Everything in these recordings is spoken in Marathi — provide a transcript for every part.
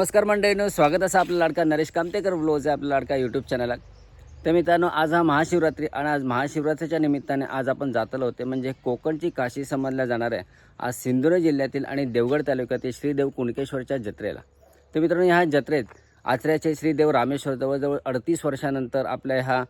नमस्कार मंडळीनं स्वागत असं आपला लाडका नरेश कामतेकर ब्लॉज आहे आपला लाडका यूट्यूब चॅनलात तर मित्रांनो आज हा महाशिवरात्री आणि आज महाशिवरात्रीच्या निमित्ताने आज आपण जातलो होते म्हणजे कोकणची काशी समजल्या जाणार आहे आज सिंधुदुर्ग जिल्ह्यातील आणि देवगड तालुक्यातील श्रीदेव कुणकेश्वरच्या जत्रेला. तर मित्रांनो ह्या जत्रेत आचऱ्याचे श्रीदेव रामेश्वर जवळजवळ अडतीस वर्षानंतर आपल्या ह्या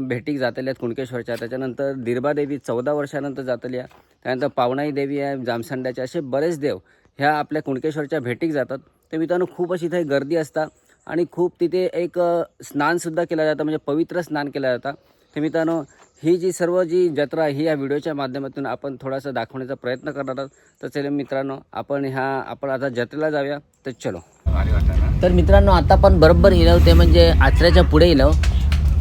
भेटीक जातल्या आहेत कुणकेश्वरच्या. त्याच्यानंतर दिरबादेवी चौदा वर्षानंतर जातली आहे. त्यानंतर पावणाई देवी आहे जामसंड्याचे असे बरेच देव ह्या आपल्या कुणकेश्वरच्या भेटीक जातात. तर मित्रांनो खूप अशी इथे गर्दी असता आणि खूप तिथे एक स्नानसुद्धा केलं जातं म्हणजे पवित्र स्नान केलं जातं. तर मित्रांनो ही जी सर्व जी जत्रा आहे, ही या व्हिडिओच्या माध्यमातून आपण थोडासा दाखवण्याचा प्रयत्न करणार आहोत. तर चला मित्रांनो आपण ह्या आपण आता जत्रेला जाऊया. तर चलो. तर मित्रांनो आता आपण बरोबर इलव ते म्हणजे आचऱ्याच्या पुढे इलव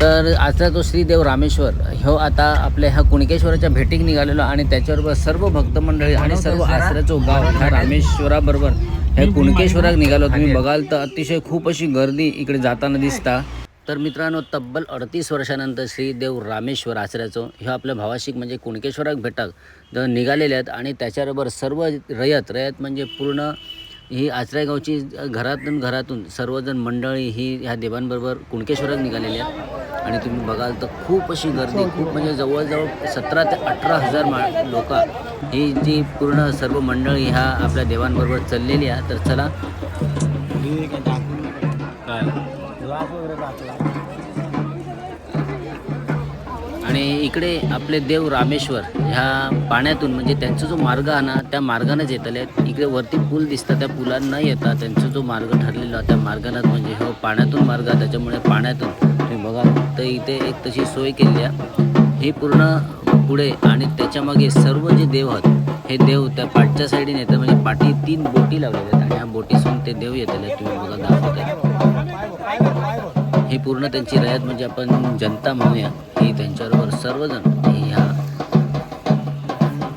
तर आजचा तो श्रीदेव रामेश्वर ह्यो आता आपल्या ह्या कुणकेश्वराच्या भेटीक निघालेलो आणि त्याच्याबरोबर सर्व भक्त मंडळी आणि सर्व आचऱ्याचं गाव ह्या रामेश्वराबरोबर ह्या कुणकेश्वरात निघालो तुम्ही बघाल तर अतिशय खूप अशी गर्दी इकडे जाताना दिसता. तर मित्रांनो तब्बल अडतीस वर्षानंतर श्रीदेव रामेश्वर आचऱ्याचं ह्यो आपल्या भावाशिक म्हणजे कुणकेश्वराक भेटाक ज- निघालेले आहेत आणि त्याच्याबरोबर सर्व रयत रयत म्हणजे पूर्ण ही आचऱ्या गावची घरातून घरातून सर्वजण मंडळी ही ह्या देवांबरोबर कुणकेश्वरात निघालेली आहेत. आणि तुम्ही बघाल तर खूप अशी गर्दी खूप म्हणजे जवळजवळ सतरा ते अठरा हजार मा लोक ही जी पूर्ण सर्व मंडळी ह्या आपल्या देवांबरोबर चाललेली आहे. तर चला. आणि इकडे आपले देव रामेश्वर ह्या पाण्यातून म्हणजे त्यांचा जो मार्ग आहे ना त्या मार्गानेच येतले. इकडे वरती पूल दिसतात त्या पुलांना न येता त्यांचा जो मार्ग ठरलेला त्या मार्गानं म्हणजे हो पाण्यातून मार्ग आहे. त्याच्यामुळे पाण्यातून तुम्ही बघा तर इथे एक तशी सोय केली आहे. ही पूर्ण पुढे आणि त्याच्यामागे सर्व जे देव आहेत हे देव त्या पाठच्या साईडने येतं म्हणजे पाठी तीन बोटी लावलेल्या आहेत आणि ह्या बोटीसून ते देव येतले तुम्ही बघा दाखवत आहे ही पूर्ण त्यांची रयत म्हणजे आपण जनता म्हणूया ही त्यांच्याबरोबर सर्वजण ह्या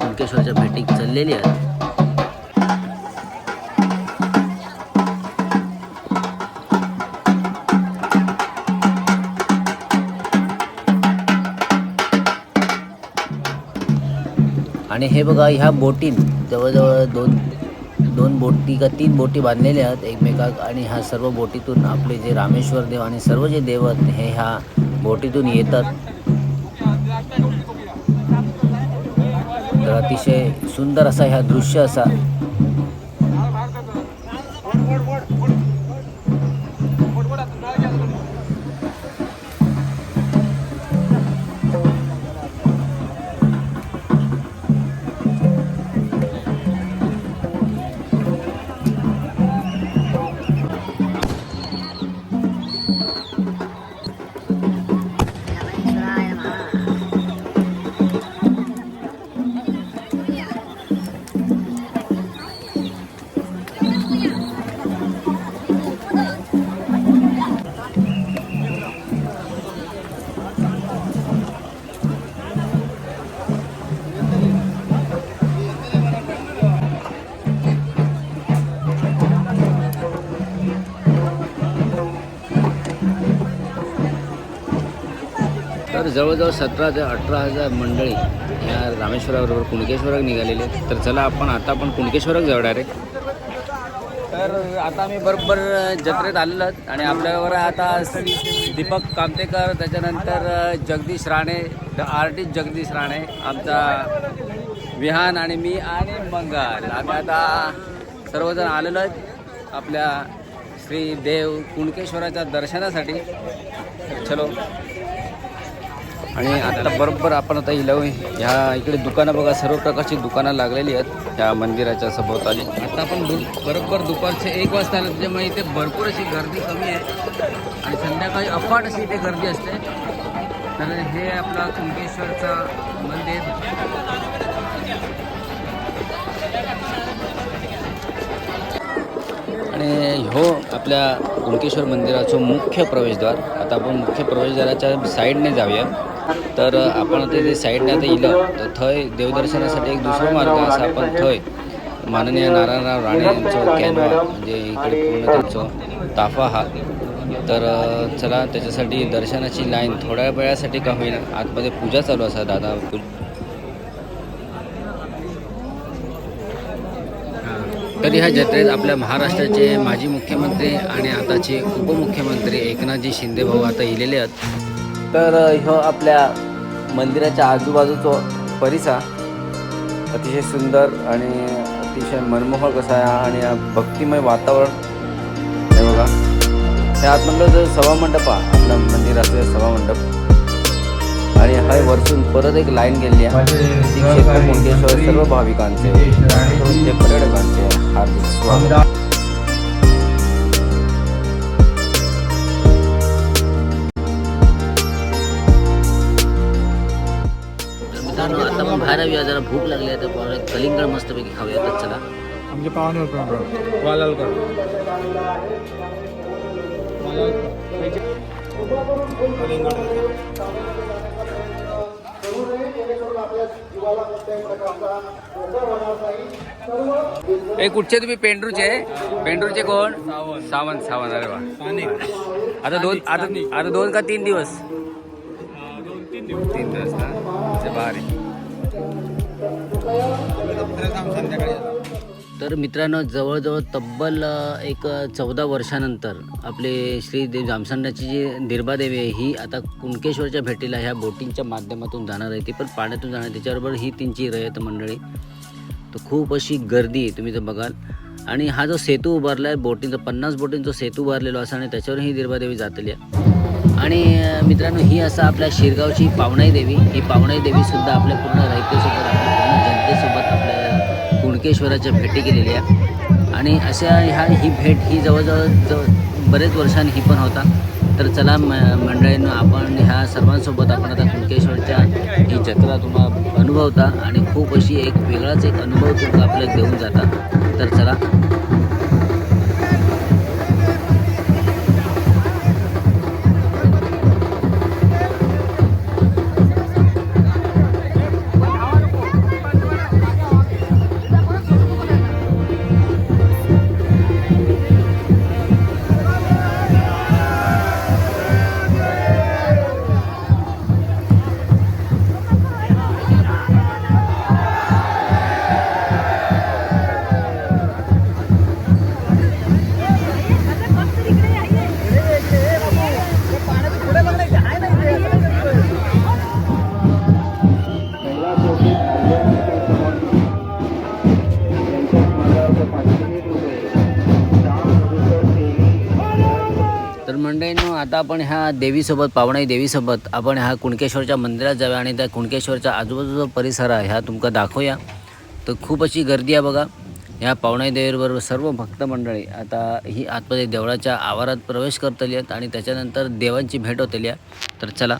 कुणकेश्वरच्या भेटीक चाललेली आहेत. आणि हे बघा ह्या बोटीन जवळजवळ दोन दोन बोटी का तीन बोटी बांधलेल्या आहेत एकमेकाक आणि ह्या सर्व बोटीतून आपले जे रामेश्वर देव आणि सर्व जे देव आहेत हे ह्या बोटीतून येतात. तर अतिशय सुंदर असा ह्या दृश्य असा. तर जवळजवळ सतरा ते अठरा हजार मंडळी ह्या रामेश्वराबरोबर कुणकेश्वराक निघालेले आहेत. तर चला आपण आता आपण कुणकेश्वराक जाऊ डायरेक्ट तर आता आम्ही बरोबर जत्रेत आलेलो आहोत आणि आपल्याबरोबर आता दीपक कामतेकर त्याच्यानंतर जगदीश राणे द आर्टिस्ट जगदीश राणे आमचा विहान आणि मी आणि मंगल. आम्ही आता सर्वजण आलेलो आहेत आपल्या श्री देव कुणकेश्वराच्या दर्शनासाठी. चलो. आणि आता बरोबर आपण आता इलव ह्या इकडे दुकानं बघा सर्व प्रकारची दुकानं लागलेली आहेत ह्या मंदिराच्या सभोवताली. आता आपण दु बरोबर दुपारचे एक वाजता आलं त्याच्यामुळे इथे भरपूर अशी गर्दी कमी आहे. आणि संध्याकाळी अफाट अशी इथे गर्दी असते. तर हे आपला कुंकेश्वरचं मंदिर. आणि ह्यो आपल्या कुणकेश्वर मंदिराचं मुख्य प्रवेशद्वार. आता आपण मुख्य प्रवेशद्वाराच्या साईडने जाऊया. तर आपण आता ते साईडने आता इलं. तर थंय देवदर्शनासाठी एक दुसरा मार्ग असा आपण थंय माननीय नारायणराव राणे यांचं कॅनवा म्हणजे इकडे पूर्ण त्यांचं ताफा हा. तर चला त्याच्यासाठी दर्शनाची लाईन थोड्या वेळासाठी का होईल आतमध्ये पूजा चालू असा दादा तरी तर ह्या जत्रेत आपल्या महाराष्ट्राचे माजी मुख्यमंत्री आणि आताचे उपमुख्यमंत्री एकनाथजी शिंदे भाऊ आता इलेले आहेत. तर ह्यो आपल्या मंदिराच्या आजूबाजूचा परिसर अतिशय सुंदर आणि अतिशय मनमोहक असा आहे आणि भक्तिमय वातावरण हे बघा. त्या आतमधलं जो सभामंडप आहे आपलं मंदिर असलेलं सभामंडप. आणि हाय वरतून परत एक लाईन गेली आहे. ती क्षेत्र मुंडेश्वर सर्व भाविकांचे पर्यटकांचे हार्दिक स्वागत. येऊया जरा भूक लागली आहे तर कलिंगड मस्तपैकी खाऊया तर चला. आमचे पाहुणे होते वालालकर. ए कुठचे तुम्ही? पेंडरूचे? पेंडरूचे कोण? सावंत. सावंत अरे वा. आता दोन आता आता दोन का तीन दिवस. तीन दिवस ना? ते भारी. तर मित्रांनो जवळजवळ तब्बल एक चौदा वर्षानंतर आपले श्री देव जामसंडाची जी निर्बादेवी आहे ही आता कुणकेश्वरच्या भेटीला ह्या बोटिंगच्या माध्यमातून जाणार आहे. ती पण पाण्यातून जाणार आहे. त्याच्याबरोबर ही त्यांची रयत मंडळी. तर खूप अशी गर्दी आहे तुम्ही जर बघाल. आणि हा जो सेतू उभारला आहे बोटिंगचा पन्नास बोटींचा सेतू उभारलेला असा आणि त्याच्यावर ही निर्बादेवी जातली आहे. आणि मित्रांनो ही असं आपल्या शिरगावची पावणाई देवी ही पावणाई देवीसुद्धा आपल्या पूर्ण रयतेसोबत आहे. मातेसोबत आपल्या कुणकेश्वराच्या भेटी केलेल्या आहे आणि अशा ह्या ही भेट ही जवळजवळ जवळ बरेच वर्षांनी ही पण होता. तर चला म मंडळीनं आपण ह्या सर्वांसोबत आपण आता कुणकेश्वरच्या ही जत्रा तुम्हाला अनुभवता. आणि खूप अशी एक वेगळाच एक अनुभव तुम्हाला आपल्याला देऊन जाता. तर चला. आता आपण ह्या देवीसोबत पावणाई देवीसोबत आपण ह्या कुणकेश्वरच्या मंदिरात जाऊया आणि त्या कुणकेश्वरच्या आजूबाजूचा परिसर आहे ह्या तुमका दाखवूया. तर खूप अशी गर्दी आहे बघा. ह्या पावणाई देवीबरोबर सर्व भक्त मंडळी आता ही आतमध्ये देवळाच्या आवारात प्रवेश करतली आहेत आणि त्याच्यानंतर देवांची भेट होतली आहे. तर चला.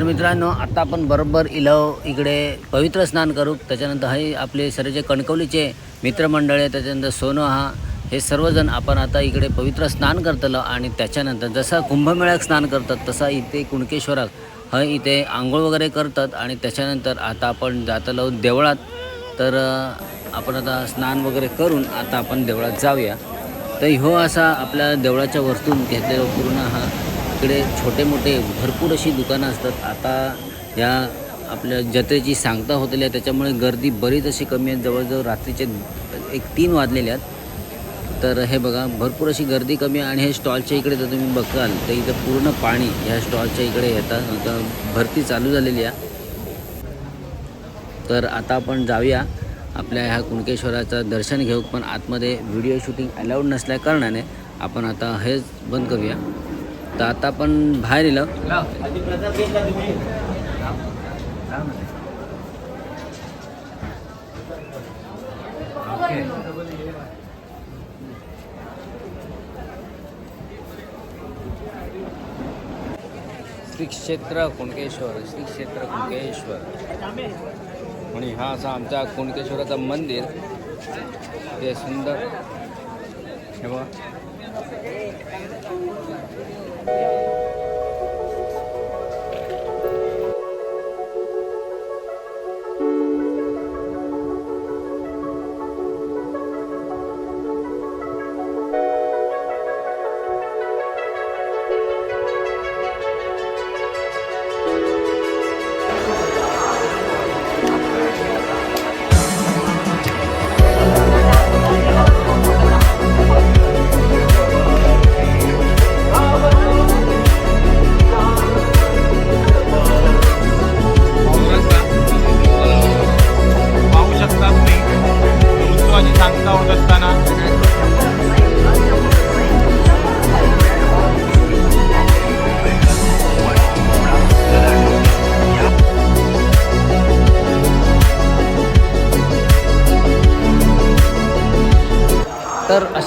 तर मित्रांनो आता आपण बरोबर इलव इकडे पवित्र स्नान करू. त्याच्यानंतर हे आपले सर्व जे कणकवलीचे मित्रमंडळ आहे त्याच्यानंतर सोनं हा हे सर्वजण आपण आता इकडे पवित्र स्नान करतलं आणि त्याच्यानंतर जसं कुंभमेळ्यात स्नान करतात तसा इथे कुणकेश्वरात हा इथे आंघोळ वगैरे करतात आणि त्याच्यानंतर आता आपण जातलो देवळात. तर आपण आता स्नान वगैरे करून आता आपण देवळात जाऊया. तर ह्यो असा आपल्या देवळाच्या वरतून घेतलेला पूर्ण हा इकडे छोटे मोठे भरपूर अशी दुकानं असतात. आता या आपल्या जत्रेची सांगता होतेली आहे त्याच्यामुळे गर्दी बरीच अशी कमी आहे जवळजवळ रात्रीचे एक तीन वाजलेले आहेत. तर हे बघा भरपूर अशी गर्दी कमी आहे आणि हे स्टॉलच्या इकडे जर तुम्ही बघाल तर इथं पूर्ण पाणी ह्या स्टॉलच्या इकडे येतात आता भरती चालू झालेली आहे. तर आता आपण जाऊया आपल्या ह्या कुणकेश्वराचं दर्शन घेऊ पण आतमध्ये व्हिडिओ शूटिंग अलाउड नसल्या कारणाने आपण आता हेच बंद करूया. तर आता आपण बाहेर येलो. श्री क्षेत्र कुणकेश्वर श्री क्षेत्र कुणकेश्वर. आणि हा असा आमचा कुणकेश्वराचं मंदिर. ते सुंदर. हे बघा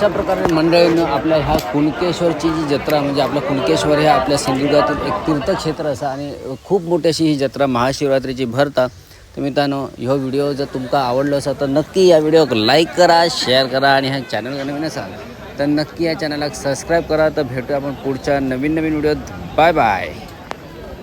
अशा प्रकारे मंडळीनं आपल्या ह्या कुणकेश्वरची जी जत्रा म्हणजे आपलं कुणकेश्वर हे आपल्या सिंधुदुर्गातील एक तीर्थक्षेत्र असा आणि खूप मोठी अशी ही जत्रा महाशिवरात्रीची भरता. तर मित्रांनो ह्यो व्हिडिओ जर तुमका आवडलो असा तर नक्की या व्हिडिओक लाईक करा शेअर करा आणि ह्या चॅनल नवीन असाल तर नक्की या चॅनलला सबस्क्राईब करा. तर भेटू आपण पुढच्या नवीन नवीन व्हिडिओत. Bye bye.